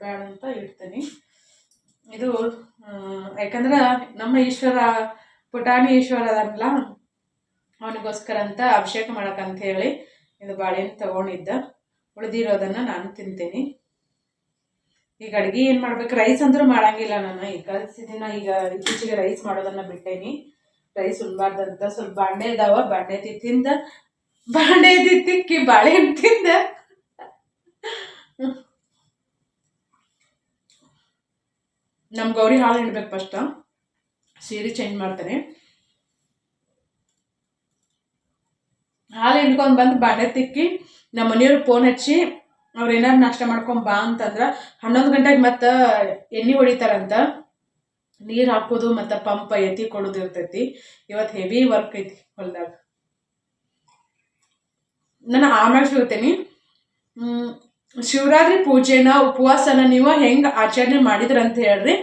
ಬೇಡ ಅಂತ ಇಡ್ತೀನಿ. ಇದು ಯಾಕಂದ್ರ ನಮ್ಮ ಈಶ್ವರ ಪುಟಾಣಿ ಈಶ್ವರ ಅದನ್ನಲ್ಲ ಅವನಿಗೋಸ್ಕರ ಅಂತ ಅಭಿಷೇಕ ಮಾಡೋಕ್ಕಂತ ಹೇಳಿ ಇದು ಬಾಳೆಹಣ್ಣು ತಗೊಂಡಿದ್ದ. ಉಳಿದಿರೋದನ್ನು ನಾನು ತಿಂತೀನಿ. ಈಗ ಅಡುಗೆ ಏನು ಮಾಡ್ಬೇಕು? ರೈಸ್ ಅಂದರೂ ಮಾಡಂಗಿಲ್ಲ ನಾನು. ಈಗ ಕಲ್ಸಿ ದಿನ ಈಗ ಇತ್ತೀಚೆಗೆ ರೈಸ್ ಮಾಡೋದನ್ನ ಬಿಟ್ಟೇನಿ. ರೈಸ್ ಉಣ್ಬಾರ್ದಂತ ಸ್ವಲ್ಪ ಬಾಂಡೆ ಇದಾವ ಬಾಂಡೆ ತಿಂದ ಬಾಂಡೆ ತಿಕ್ಕಿ ಬಾಳೆಹಣ್ಣು ತಿಂದ. ನಮ್ಮ ಗೌರಿ ಹಾಳು ಇಡ್ಬೇಕು ಫಸ್ಟ್ ಸೀರೆ ಚೇಂಜ್ ಮಾಡ್ತೇನೆ. ಹಾಲು ಹಿಂಡ್ಕೊಂಡು ಬಂದು ಬಾಂಡೆ ತಿಕ್ಕಿ ನಮ್ಮ ಮನೆಯವ್ರು ಫೋನ್ ಹಚ್ಚಿ, ಅವ್ರು ಏನಾರು ನಾಷ್ಟ ಮಾಡ್ಕೊಂಡು ಬಾ ಅಂತಂದ್ರೆ, ಹನ್ನೊಂದು ಗಂಟೆಗೆ ಮತ್ತೆ ಎಣ್ಣೆ ಹೊಡಿತಾರಂತ. ನೀರು ಹಾಕೋದು ಮತ್ತು ಪಂಪ್ ಎತ್ತಿ ಕೊಡೋದು ಇರ್ತೈತಿ. ಇವತ್ತು ಹೆವಿ ವರ್ಕ್ ಐತಿ ಹೊಲ್ದಾಗ. ನಾನು ಆಮೇಲೆ ಸಿಗ್ತೇನೆ ಶಿವರಾತ್ರಿ ಪೂಜೆನ, ಉಪವಾಸನ ನೀವು ಹೆಂಗೆ ಆಚರಣೆ ಮಾಡಿದ್ರಂತ ಹೇಳ್ರಿ.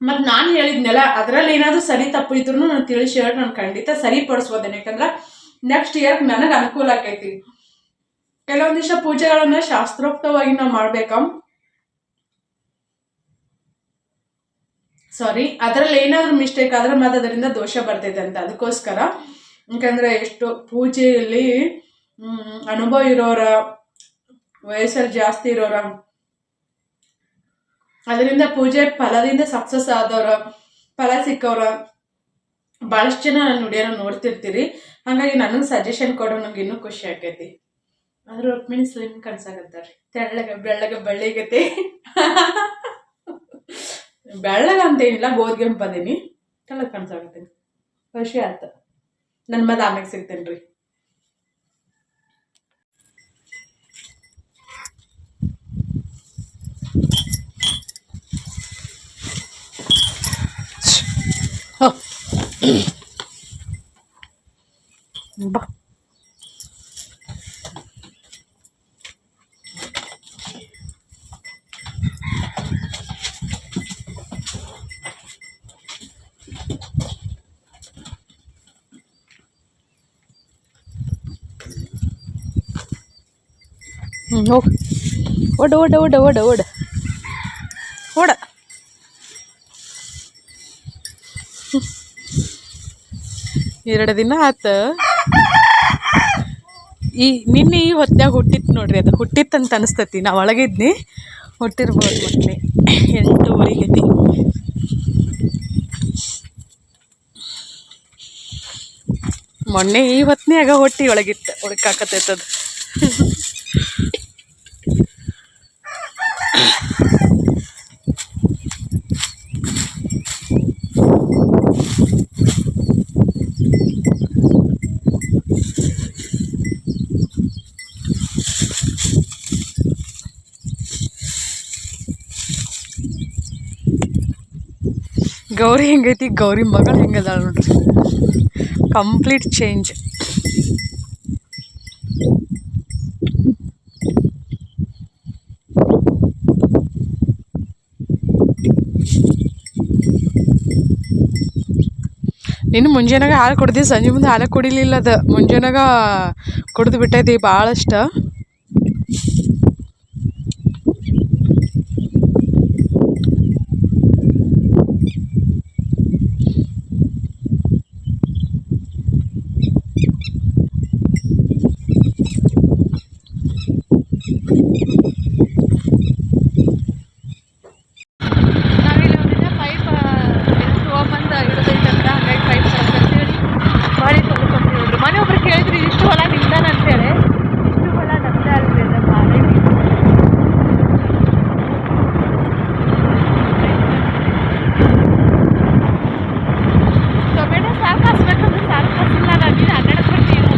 ಮತ್ತು ನಾನು ಹೇಳಿದ್ನಲ್ಲ ಅದರಲ್ಲಿ ಏನಾದರೂ ಸರಿ ತಪ್ಪು ಇದ್ರೂ ನಾನು ತಿಳಿಸಿ ಹೇಳಿ ನಾನು ಖಂಡಿತ ಸರಿಪಡಿಸ್ಬೋದೇನೆ ಯಾಕಂದ್ರೆ ನೆಕ್ಸ್ಟ್ ಇಯರ್ ನನಗೆ ಅನುಕೂಲ ಆಕೈತಿ. ಕೆಲವೊಂದಿಷ್ಟು ಪೂಜೆಗಳನ್ನ ಶಾಸ್ತ್ರೋಕ್ತವಾಗಿ ನಾವು ಮಾಡ್ಬೇಕ. ಸಾರಿ ಅದರಲ್ಲಿ ಏನಾದರೂ ಮಿಸ್ಟೇಕ್ ಆದ್ರೆ ಮತ್ತೆ ಅದರಿಂದ ದೋಷ ಬರ್ತೈತೆ ಅಂತ. ಅದಕ್ಕೋಸ್ಕರ ಯಾಕಂದ್ರೆ ಎಷ್ಟು ಪೂಜೆಯಲ್ಲಿ ಅನುಭವ ಇರೋರ, ವಯಸ್ಸಲ್ಲಿ ಜಾಸ್ತಿ ಇರೋರ, ಅದರಿಂದ ಪೂಜೆ ಫಲದಿಂದ ಸಕ್ಸಸ್ ಆದವ್ರ, ಫಲ ಸಿಕ್ಕವ್ರ ಭಾಳಷ್ಟು ಜನ ನನ್ನ ವಿಡಿಯೋನ ನೋಡ್ತಿರ್ತೀರಿ. ಹಾಗಾಗಿ ನನಗೆ ಸಜೆಷನ್ ಕೊಡೋ, ನಂಗೆ ಇನ್ನೂ ಖುಷಿ ಆಕೈತಿ. ಆದ್ರೆ ರುಕ್ಮಿಣಿ ಸ್ಲಿಮ್ ರೀ ತೆಳ್ಳಗೆ, ಬೆಳ್ಳಗೆ ಬೆಳ್ಳಿಗತಿ. ಬೆಳ್ಳಗ ಅಂತೇನಿಲ್ಲ ಅದೀನಿ ತೆಳ್ಳಗೆ ಕನ್ಸಾಗತ್ತೀನಿ. ಖುಷಿ ಆಯ್ತು. ನನ್ನ ಮದ್ದು ಆಮೇಲೆ ಸಿಗ್ತೇನೆ ರೀ ಬಾ ಹ್ಞೂ ಹೋಗಿ ಓಡ ಓಡ ಓಡ ಓಡ ಓಡ ಓಡ ಎರಡು ದಿನ ಆತ ಈ ನಿನ್ನೆ ಈ ಹೊತ್ತಾಗ ಹುಟ್ಟಿತ್ತು ನೋಡ್ರಿ ಅದು. ಹುಟ್ಟಿತ್ತಂತ ಅನಿಸ್ತತಿ. ನಾ ಒಳಗಿದ್ನಿ. ಹುಟ್ಟಿರ್ಬೋದು ಮೊದಲೇ ಎಂಟೂವರೆಗೆ ಮೊನ್ನೆ ಈ ಹೊತ್ನ್ಯಾಗ ಹೊಟ್ಟಿ ಒಳಗಿತ್ತು ಹುಡುಕಾಕತ್ತೈತದ ಗೌರಿ ಹೆಂಗೈತಿ, ಗೌರಿ ಮಗಳು ಹೆಂಗದಾಳ ನೋಡ್ರಿ. ಕಂಪ್ಲೀಟ್ ಚೇಂಜ್ ನೀನು ಮುಂಜಾನಾಗ ಹಾಲು ಕುಡ್ದು, ಸಂಜೆ ಮುಂದೆ ಹಾಲು ಕುಡಿಲಿಲ್ಲ ಅದು. ಮುಂಜಾನಾಗ ಕುಡಿದು ಬಿಟ್ಟೈತಿ ಭಾಳಷ್ಟು ನಾವಿಲ್ಲಿ ಒಂದಿನ ಪೈಪ್ ತೊಗೊಂಬಂದು ಇಡದೈತಂತ ಹಂಗಾಗಿ ಪೈಪ್ ಅಂತೇಳಿ ಮಾಡಿ ತೊಳ್ಕೊಂತೀವಿ ನೋಡ್ರಿ ಮನೆ ಒಬ್ರು ಕೇಳಿದ್ರಿ ಇಷ್ಟು ಹೊಲ ನಿಮ್ದಾನ ಅಂತೇಳಿ ಇಷ್ಟು ಹೊಲ ನಮ್ದೇ ಅಲ್ರಿ ಅದು ಬಾಳೆ ಟೊಮೆಟೊ ಸಾಕು ಹಸ್ಬೇಕಂದ್ರೆ ಸಾಕು ಹಸಿಲ್ಲ ನಾನು ಹನ್ನೆರಡು ಕೊಟ್ಟು ನೀರು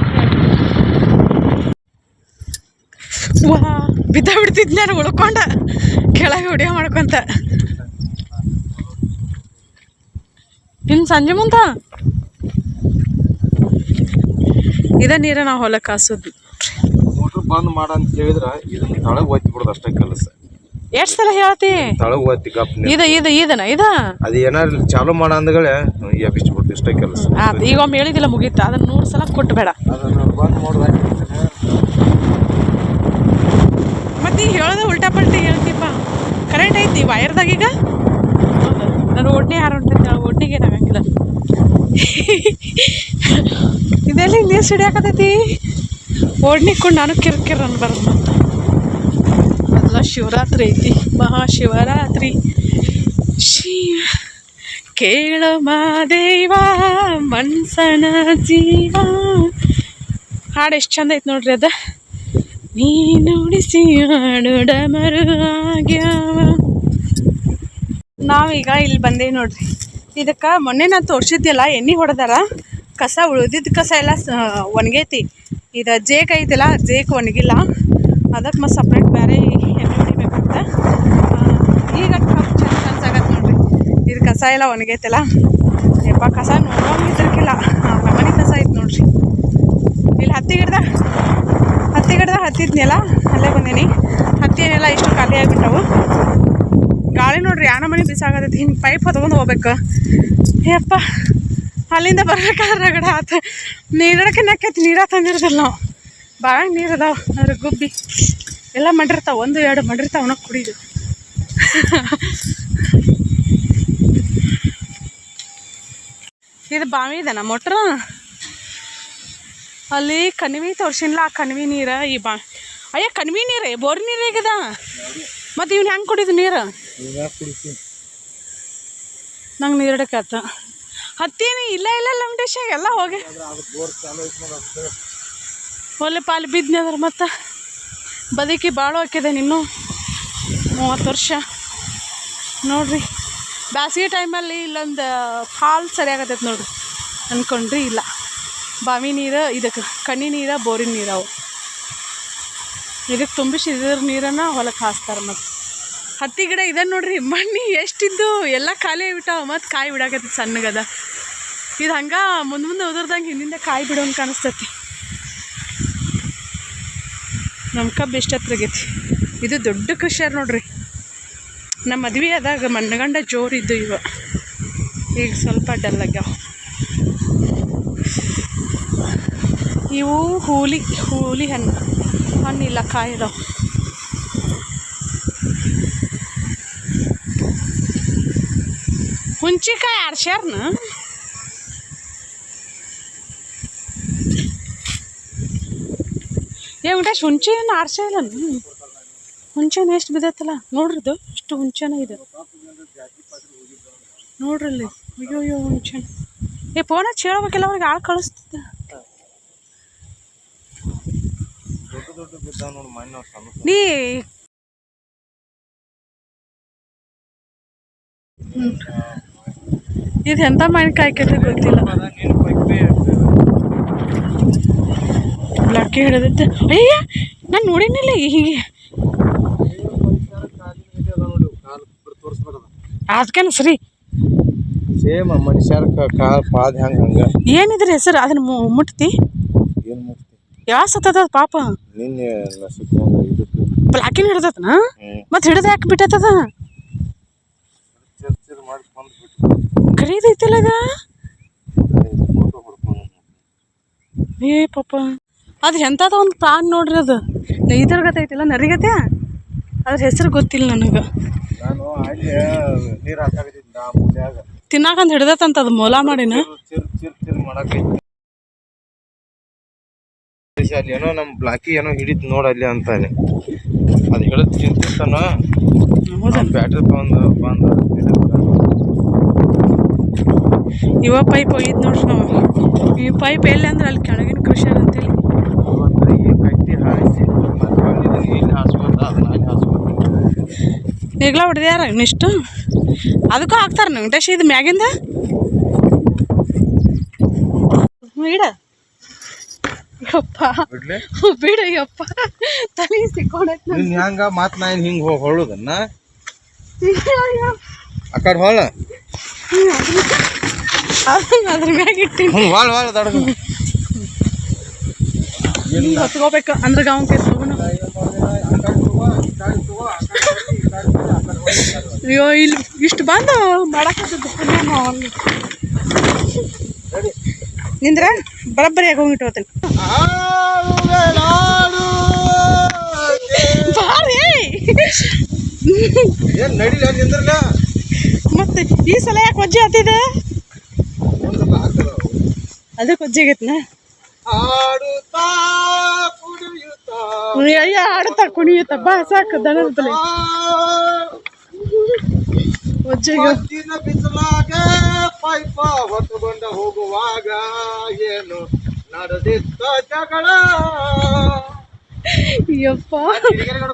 ವಾ ಬಿಡ್ತಿದ್ ಉಳ್ಕೊಂಡ. ಕೆಳಗೆ ಹೊಡಿಯೋ ಮಾಡ್ಕೊಂತ. ಇನ್ನು ಸಂಜೆ ಮುಂತ ಇದ ನೀರ ನಾವು ಹೊಲ ಕಾಸೋದು ಮೋಟ್ರ್ ಬಂದ್ ಮಾಡ ಅಂತ ಹೇಳಿದ್ರ ಇದನ್ನ ತಳಗ್ ಒತ್ತಿ ಬಿಡೋದು ಅಷ್ಟೇ ಕೆಲಸ. ಎಷ್ಟು ಸಲ ಹೇಳ್ತಿ? ತಳಗ್ ಒತ್ತಿ ಗಪ್ ಇದ ಇದು ಇದನ ಇದ? ಅದು ಏನಾರ ಚಾಲು ಮಾಡ ಅಂದಗಳೇ ಎಬ್ಬಿಸಿ ಬಿಡ್ತು ಇಷ್ಟೇ ಕೆಲಸ. ಆತು ಈಗ ಒಮ್ಮೆ ಹೇಳಿದಿಲ್ಲ ಮುಗೀತು ಅದನ್ನ ನೂರು ಸಲ ಕೊಟ್ಟಬೇಡ ಅದನ್ನ ಬಂದ್ ಮಾಡೋದ ಮತ್ತೆ ಈಗ ಉಲ್ಟಾ ಪಲ್ಟಿ ಹೇಳ್ತೀಪ ಕರೆಂಟ್ ಐತಿ ವೈರ್ದಾಗ ಈಗ? ನಾನು ಒಡ್ನೆ ಯಾರು ಹೊಂಟೈತೆ ಒಡ್ನಿಗೆ ಏನಾಗಂಗಿಲ್ಲ ಇದೆಲ್ಲ ನೀರು ಸಿಡಿಯಾಕತೈತಿ ಓಡ್ನಿಕೊಂಡು ನಾನು ಕಿರ್ಕಿರ್ ಅನ್ಬಾರ್ದು ಬರೋದು ಅದೆಲ್ಲ ಶಿವರಾತ್ರಿ ಐತಿ, ಮಹಾಶಿವರಾತ್ರಿ. ಶಿವ ಕೇಳ ಮಾದೇವ ಮನ್ಸನ ಜೀವ. ಹಾಡು ಎಷ್ಟು ಚಂದ ಐತಿ ನೋಡ್ರಿ ಅದ. ನೀ ನುಡಿಸಿ ಹಾಡುಡ ಮರುಗ್ಯಾವ ನಾವೀಗ ಇಲ್ಲಿ ಬಂದೇವಿ ನೋಡ್ರಿ. ಇದಕ್ಕೆ ಮೊನ್ನೆ ನಾನು ತೋರಿಸಿದ್ದಿಲ್ಲ, ಎಣ್ಣೆ ಹೊಡೆದಾರ. ಕಸ ಉಳಿದಿದ್ದ ಕಸ ಎಲ್ಲ ಒಣಗೈತಿ. ಇದು ಜೇಕ್ ಐತಿಲ್ಲ, ಜೇಕ್ ಒಣಗಿಲ್ಲ. ಅದಕ್ಕೆ ಮತ್ತು ಸಪ್ರೇಟ್ ಬೇರೆ ಎಣ್ಣೆ ಹೊಡಿಬೇಕಂತ. ಈಗ ಚಂದ ಅನ್ಸಾಗತ್ತೆ ನೋಡ್ರಿ. ಇದು ಕಸ ಎಲ್ಲ ಒಣಗೈತಿಲ್ಲ. ಯಪ್ಪ, ಕಸ ನೋಡೋಂಗಿದ್ರಕ್ಕಿಲ್ಲ ಮನೆ ಕಸ ಐತೆ ನೋಡ್ರಿ. ಇಲ್ಲಿ ಹತ್ತಿ ಗಿಡದ? ಹತ್ತಿ ಗಿಡದ ಹತ್ತಿದ್ನೆಲ್ಲ ಅಲ್ಲೇ ಬಂದೀನಿ. ಹತ್ತಿನೆಲ್ಲ ಇಷ್ಟು ಖಾಲಿ ಆಗಿಬಿಟ್ಟವು. ಗಾಳಿ ನೋಡ್ರಿ ಯಾನ ಮನೆ ಬಿಸಾಗತೈತಿ. ಹಿಂಗೆ ಪೈಪ್ ಹೊತ್ಕೊಂಡು ಹೋಗ್ಬೇಕು. ಯಪ್ಪ, ಅಲ್ಲಿಂದ ಬರ್ಬೇಕಾದ್ರೆ ರಗಡ ಆತ. ನೀರಡಕ್ಕೆ ನಕ್ಕೈತಿ, ನೀರ ತಂದಿರೋದಿಲ್ಲ ನಾವು. ಭಾಳ ನೀರು ಅದಾವ. ಅದ್ರ ಗುಬ್ಬಿ. ಎಲ್ಲ ಮಾಡಿರ್ತಾವ. ಒಂದು, ಎರಡು ಮಾಡಿರ್ತಾವ ಅವನ ಕುಡಿದು. ಇದು ಬಾವಿ ಇದನ, ಮೊಟ್ರ? ಅಲ್ಲಿ ಕಣ್ವಿ ತೋರ್ಸಿನ್ಲ, ಆ ಕಣ್ವಿ ನೀರು ಈ ಬಾ. ಅಯ್ಯ, ಕಣ್ವಿ ನೀರೇ, ಬೋರ್ ನೀರು ಹೇಗದ? ಮತ್ತು ಇವ್ನು ಹೆಂಗೆ ಕುಡಿದು ನೀರು? ನಂಗೆ ನೀರಡಕ್ಕೆ ಆತ. ಹತ್ತೀನಿ, ಇಲ್ಲ ಇಲ್ಲ ಲಂಡೇಶ ಎಲ್ಲ ಹೋಗಿ. ಒಲೆ ಪಾಲು ಬಿದ್ನದ್ರ ಮತ್ತು. ಬದುಕಿ ಬಾಳು ಹಾಕಿದೆ ನಿನ್ನೂ. ಮೂವತ್ತು ವರ್ಷ. ನೋಡ್ರಿ, ಬ್ಯಾಸಿಗೆ ಟೈಮಲ್ಲಿ ಇಲ್ಲೊಂದು, ಹಾಲು ಸರಿಯಾಗತ್ತೈತೆ ನೋಡ್ರಿ. ಅಂದ್ಕೊಂಡ್ರಿ ಇಲ್ಲ. ಬಾವಿ ನೀರು ಇದಕ್ಕೆ ಕಣ್ಣಿ ನೀರು, ಬೋರಿನ ನೀರು ಅವು. ಇದಕ್ಕೆ ತುಂಬಿಸಿ ಇದ್ರ ನೀರನ್ನು ಹೊಲಕ್ಕೆ ಹಾಸ್ತಾರೆ ಮತ್ತು. ಹತ್ತಿ ಗಿಡ ಇದೆ ನೋಡ್ರಿ, ಮಣ್ಣಿ ಎಷ್ಟಿದ್ದು, ಎಲ್ಲ ಖಾಲಿ ಆಗಿಬಿಟ್ಟಾವ ಮತ್ತು ಕಾಯಿ ಬಿಡಾಕತ್ತೈತಿ ಸಣ್ಣಗದ ಇದು ಹಂಗೆ ಮುಂದೆ ಮುಂದೆ ಉದುರ್ದಂಗೆ ಹಿಂದಿಂದ ಕಾಯಿ ಬಿಡೋಂಗೆ ಕಾಣಿಸ್ತತಿ. ನಮ್ಮ ಕಬ್ಬು ಎಷ್ಟು ಹತ್ರಗೈತಿ ಇದು ದೊಡ್ಡ ಕೃಷಿಯರ್ ನೋಡ್ರಿ. ನಮ್ಮ ಮದ್ವೆ ಆದಾಗ ಮಣ್ಣಗಂಡ ಜೋರಿದ್ದು ಇವ. ಈಗ ಸ್ವಲ್ಪ ಡಲ್ ಇವು ಹೂಲಿ ಹೂಲಿ ಹಣ್ಣು, ಹಣ್ಣಿಲ್ಲ ಕಾಯಿ ಅದಾವ ಹುಂಚಿಕಾಯಿ ಆಡ್ಸ್ಯಾರನ ಏ ಉಂಟೇಶ್ ಹುಂಚೆ ಏನು ಆರ್ಸೇ ಇಲ್ಲ ಹುಂಚೆನ ಎಷ್ಟು ಬಿದ್ದೈತಲ್ಲ? ನೋಡ್ರಿದು ಇಷ್ಟು ಹುಂಚೆನ ಇದೆ. ನೋಡ್ರಲ್ಲಿ. ಅಯ್ಯೋ ಅಯ್ಯೋ ಹುಂಚೆನ ಏ ಪೋನ ಹಚ್ಚಿ ಅವ್ರಿಗೆ ಆಳು ಕಳಿಸ್ತಿದ್ದ. ದೊಡ್ಡ ದೊಡ್ಡ ಬಿದ್ದಾವ ನೋಡಿ ಮಣ್ಣು ಸಣ್ಣ ನೀ ಇದು ಎಂಥ ಮಾವಿನಕಾಯಿ ಆಕೈತೆ ಗೊತ್ತಿಲ್ಲ. ಲಕ್ಕಿ ಹಿಡಿದಿತ್ತು ಅಯ್ಯ ನಾನು ನೋಡಿನಿಲ್ಲ ಹೀಗೆ. ಅದಕ್ಕೇನು ಸರಿ. ಸೇಮ್ ಮನುಷ್ಯರ ಕಾಲ್ ಪಾದ ಹೆಂಗೆ ಹಂಗೆ. ಏನಿದ್ರ ಹೆಸರು? ಅದನ್ನ ಮು- ಮುಟ್ತಿ? ಏನ್ ಯಾವ ಸತ್ತದ ಪಾಪ? ನಿನ್ನೆ ಬ್ಲಾಕಿನ ಹಿಡ್ದತನ ಮತ್ತೆ ಹಿಡ್ದು ಯಾಕೆ ಬಿಟ್ಟತದ? ಮಾಡಿ ಖರೀದೈತಿಲ್ಲ ಏ ಪಾಪ. ಅದು ಎಂಥದ ಒಂದು ಪ್ರಾಣಿ ನೋಡ್ರಿ ಅದು. ಇದ್ರ ಗತೈತಿಲ್ಲ ನರಿಗತೆ ಅದ್ರ ಹೆಸರು ಗೊತ್ತಿಲ್ಲ ನನಗೆ. ತಿನ್ನಾಕಂತ ಹಿಡ್ದತಂತ ಅದು ಮೊಲ ಮಾಡಿನ? ಅಲ್ಲಿ ಏನೋ ನಮ್ಮ ಬ್ಲಾಕಿ ಏನೋ ಹಿಡಿತ್ ನೋಡ ಅಲ್ಲಿ ಅಂತಾನೆ ಅದು ಹಿಡಿದು ತಿಂತಿರ್ತಾನ ಹೌದಾ? ಬ್ಯಾಟ್ರಿ ಬಂದು ಬಂದು ಇವ ಪೈಪ್ ಒಯ್ದು ನೋಡ್ರಿ ನಾವು ಈ ಪೈಪ್ ಎಲ್ಲಿ ಅಂದ್ರೆ ಅಲ್ಲಿ ಕೆಳಗಿನ ಕೃಷಿ ಅಂತೇಳಿ ಹಾಸ್ಕೊತ ಹೊಡೆದ್ಯಾರ ಇನ್ನಿಷ್ಟು ಅದಕ್ಕೂ ಹಾಕ್ತಾರೆ ಟೆಸ್ಟ್ ಇದು ಮ್ಯಾಗಿಂದ? ಇಡ. ಯಪ್ಪ. ಬಿಡ ಯಪ್ಪ. ತಲೆ ಸಿಕ್ಕೊಂಡೈತೆ ನಿನ್ ಹೆಂಗ ಮತ್ ನಾ ಹಿಂಗ್ ಹೊಳುದನ್ನ? ಆ ಕಡೆ ಹೊಳ. ಅದನ್ನ ಅದ್ರ ಮ್ಯಾಗ ಇಟ್ಟಿನಿ. ಹ್ಞೂ ಹೊಳ ಹೊಳ ದಡ್ದು ಹಿಂಗೆ ಹೊತ್ಕೋಬೇಕು. ಅಂದ್ರೆ ಗಾಂವ್ ಅಯ್ಯೋ ಇಲ್ಲಿ ಇಷ್ಟು ಬಂದು ಮಾಡಕ್ಕೆ ನಿಂದ್ರ ಬರಬ್ಬರಿ ಆಗಿ ಹೋಗಿಟ್ಟು ಹೋಗ್ತೇನೆ ಮತ್ತೆ ಈ ಸಲ ಯಾಕೆ ವಜ್ಜೆ ಹತ್ತಿದೆ ಅದಕ್ಕೆ ಆಡುತ್ತಾ ಕುಡಿಯುತ್ತಾ ಅಯ್ಯ ಆಡ್ತಾ ಕುಣಿಯುತ್ತ. ಬಾ ಸಾಕು ದನದ ಮದ್ದಿನ ಬಿಸಿಲಾಗ ಪೈಪ ಹೊತ್ತುಕೊಂಡ ಹೋಗುವಾಗ ಏನು ನಡೆದಿತ್ತ ಜಗಳ? ಯಪ್ಪ.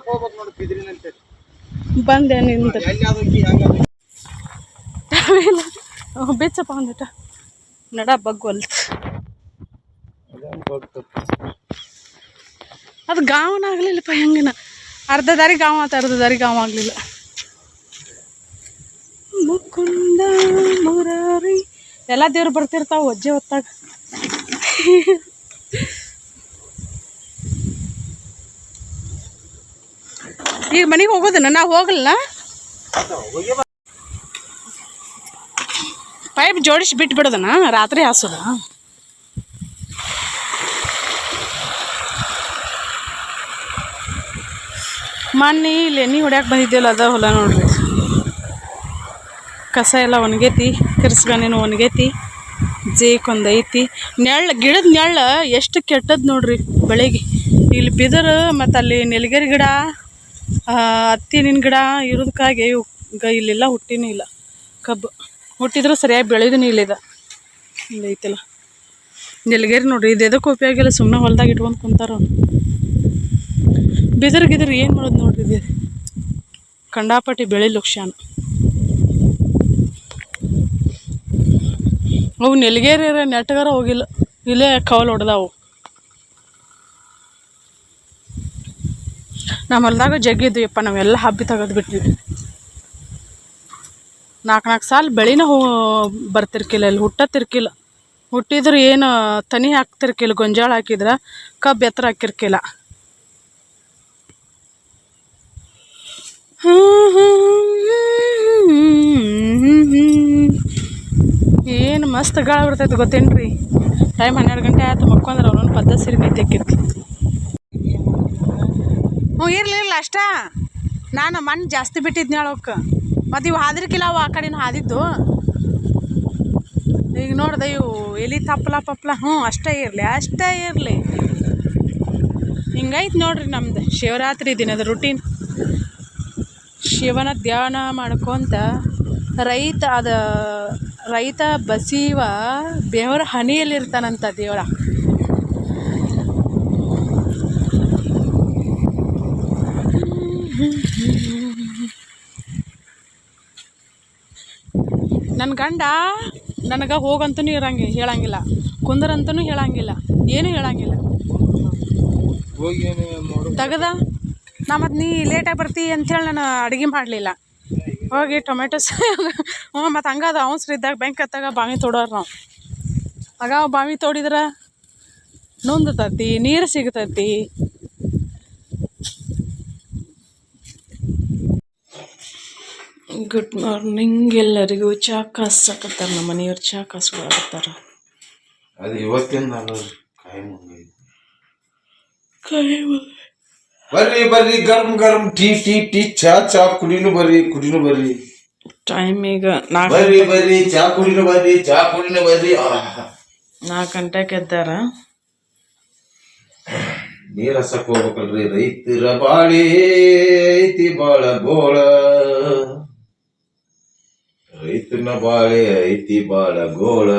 ಹೋಗ್ಬೇಕು ನೋಡಿ ಬಿದಿರಿನಂತೆ ಬಂದೆ ನಿಂತ ಬೆಚ್ಚಪ್ಪ ಒಂದಿಟ ನಡ ಬಗ್ವಲ್ತ್ ಅದು ಗಾವನ ಆಗ್ಲಿಲ್ಲಪ್ಪ ಹೆಂಗನ. ಅರ್ಧ ದಾರಿ ಗಾವ ಆತ ಅರ್ಧ ದಾರಿ ಗಾವ ಆಗಲಿಲ್ಲ. ಮುಕುಂದ ಮುರಾರಿ. ಎಲ್ಲ ದೇವ್ರು ಬರ್ತಿರ್ತಾವ ಒಜ್ಜೆ ಹೊತ್ತಾಗ. ಈಗ ಮನೆಗೆ ಹೋಗೋದನ್ನ ನಾ ಹೋಗಲ್ಲ ಪೈಪ್ ಜೋಡಿಸಿ ಬಿಟ್ಟು ರಾತ್ರಿ ಹಾಸೋದ ಮೊನ್ನೆ ಇಲ್ಲಿ ಎಣ್ಣೆ ಹೊಡ್ಯಾಕೆ ಬಂದಿದ್ದೇವಲ್ಲ ಅದ ಹೊಲ ನೋಡ್ರಿ. ಕಸ ಎಲ್ಲ ಒಣಗೈತಿ ಕಿರ್ಸ್ಗನೇನು ಒಣಗೈತಿ, ಜೇಕೊಂದು ಐತಿ. ನೆಳ್ಳು ಗಿಡದ ನೆಳ್ಳು ಎಷ್ಟು ಕೆಟ್ಟದ್ದು ನೋಡ್ರಿ ಬೆಳಿಗ್ಗೆ. ಇಲ್ಲಿ ಬಿದರು ಮತ್ತು ಅಲ್ಲಿ ನೆಲಗೇರಿ ಗಿಡ ಹತ್ತಿನ ಹತ್ತಿನಿನ ಗಿಡ ಇರೋದಕ್ಕಾಗಿ ಗ ಇಲ್ಲೆಲ್ಲ ಹುಟ್ಟಿನೂ ಇಲ್ಲ. ಕಬ್ಬು. ಹುಟ್ಟಿದ್ರು ಸರಿಯಾಗಿ ಬೆಳೆದೂ ಇದು. ಇಲ್ಲ ಐತಲ್ಲ. ನೆಲಗೇರಿ ನೋಡ್ರಿ, ಇದು ಎದಕ್ಕೆ ಉಪಯೋಗ ಇಲ್ಲ ಸುಮ್ಮನೆ ಹೊಲ್ದಾಗ ಇಟ್ಕೊಂಡು ಕುಂತಾರ ಅವ್ನು ಬಿದಿರು ಗಿದಿರು ಏನು ಮಾಡೋದು ನೋಡ್ರಿ ಇದು? ಕಂಡಾಪಟ್ಟಿ ಬೆಳೆ ಲಕ್ಷಣ ಅವು ನೆಲಗೇರಿ ನೆಟ್ಟಗಾರ ಹೋಗಿಲ್ಲ. ಇಲ್ಲೇ ಕವಲ್ ಹೊಡೆದಾವು. ನಮ್ಮ ಹೊಲ್ದಾಗ ಜಗ್ಗಿದ್ವಿ ಅಪ್ಪ ನಾವೆಲ್ಲ ಹಬ್ಬಿ ತೆಗೆದು ಬಿಟ್ವಿ. ನಾಲ್ಕು ನಾಲ್ಕು ಸಾಲ ಬೆಳಿನ ಹೋ ಬರ್ತಿರ್ಕಿಲ್ಲ ಇಲ್ಲಿ ಹುಟ್ಟತ್ತಿರ್ಕಿಲ್ಲ. ಹುಟ್ಟಿದ್ರೆ ಏನು ತನಿ ಹಾಕ್ತಿರ್ಕಿಲ್ಲ, ಗೊಂಜಾಳ ಹಾಕಿದ್ರೆ ಕಬ್ಬು ಎತ್ತರ ಹಾಕಿರ್ಕಿಲ್ಲ. ಏನು ಮಸ್ತ್ ಗಾಳ ಬರ್ತೈತೆ ಗೊತ್ತೇನ್ರಿ? ಟೈಮ್ ಹನ್ನೆರಡು ಗಂಟೆ ಆಯ್ತು ಮಕ್ಕೊಂದ್ರೆ ಅವನೊಂದು ಪದ್ಧ ಸಿರಿ ತೆಕ್ಕಿತ್ತು ಹ್ಞೂ, ಇರ್ಲಿ ಇರ್ಲಿ, ಅಷ್ಟ. ನಾನು ಮಣ್ಣು ಜಾಸ್ತಿ ಬಿಟ್ಟಿದ್ನ ಹೇಳೋಕೆ. ಮತ್ತು ಇವು ಹಾದಿರ್ಕಿಲ್ಲ ಅವು ಆ ಕಡೆನ ಹಾದಿದ್ದು. ಈಗ ನೋಡ್ದೆ ಇವು ಎಲಿ ತಪ್ಪಲ ಪಪ್ಲ, ಹ್ಞೂ, ಅಷ್ಟೇ ಇರಲಿ ಅಷ್ಟೇ ಇರಲಿ. ಹಿಂಗೈತೆ ನೋಡ್ರಿ ನಮ್ದು ಶಿವರಾತ್ರಿ ದಿನದ ರುಟೀನ್ ಶಿವನ ಧ್ಯಾನ ಮಾಡ್ಕೊತ ರೈತ ಅದ ರೈತ ಬಸೀವ ಬೆವರ ಹನಿಯಲ್ಲಿರ್ತಾನಂತ ದೇವರ. ನನ್ನ ಗಂಡ ನನಗೆ ಹೋಗಂತೂ ಇರಂಗಿ ಹೇಳಂಗಿಲ್ಲ. ಕುಂದರಂತೂ ಹೇಳಂಗಿಲ್ಲ. ಏನು ಹೇಳಂಗಿಲ್ಲ. ತೆಗದ. ನಾ ಮತ್ತು ನೀ ಲೇಟಾಗಿ ಬರ್ತೀ ಅಂಥೇಳಿ ನಾನು ಅಡುಗೆ ಮಾಡಲಿಲ್ಲ. ಹೋಗಿ ಟೊಮೆಟೊ ಹ್ಞೂ ಮತ್ತು ಹಂಗದ ಅವಸರ ಇದ್ದಾಗ ಬ್ಯಾಂಕ್ ಹತ್ತಾಗ ಬಾವಿ ತೋಡೋರು ನಾವು. ಆಗ ಬಾವಿ ತೋಡಿದ್ರೆ ನುಂದತತಿ ನೀರು ಸಿಗ್ತತಿ. ಗುಡ್ ಮಾರ್ನಿಂಗ್ ಎಲ್ಲರಿಗೂ. ಚಾ ಕಾಸಕತ್ತಾರ ನಮ್ಮ ಮನೆಯವ್ರು ಚಾ ಕಾಸ್ಕೊಳಕತ್ತಾರ ಅದು ಇವತ್ತಿಂದ ನಾನು ಕಾಯಿ ಮುಂಗೈತಿ ಕೈ ಬರ್ರಿ ಬರ್ರಿ ಗರಂ ಗರಂ ಟೀ ಟೀ ಟೀ ಚಾ ಚಾ ಕುಡಿನು ಬರ್ರಿ ಕುಡಿನು ಬರ್ರಿ. ಟೈಮ್ ಈಗ ನಾಲ್ಕು ಬರ್ರಿ ಬರ್ರಿ ಚಾ ಕುಡಿನು ಬರ್ರಿ ಚಾ ಕುಡಿನು ಬರ್ರಿ ನಾಲ್ಕು ಗಂಟೆಗೆ ಎದ್ದಾರ? ನೀರ್ ಹಸಕ್ ಹೋಗ್ಬೇಕಲ್ರಿ ರೈತರ ಬಾಳಿ ಐತಿ ಬಾಳ ಗೋಳ. ರೈತನ ಬಾಳೆ ಐತಿ ಬಾಳ ಗೋಳ.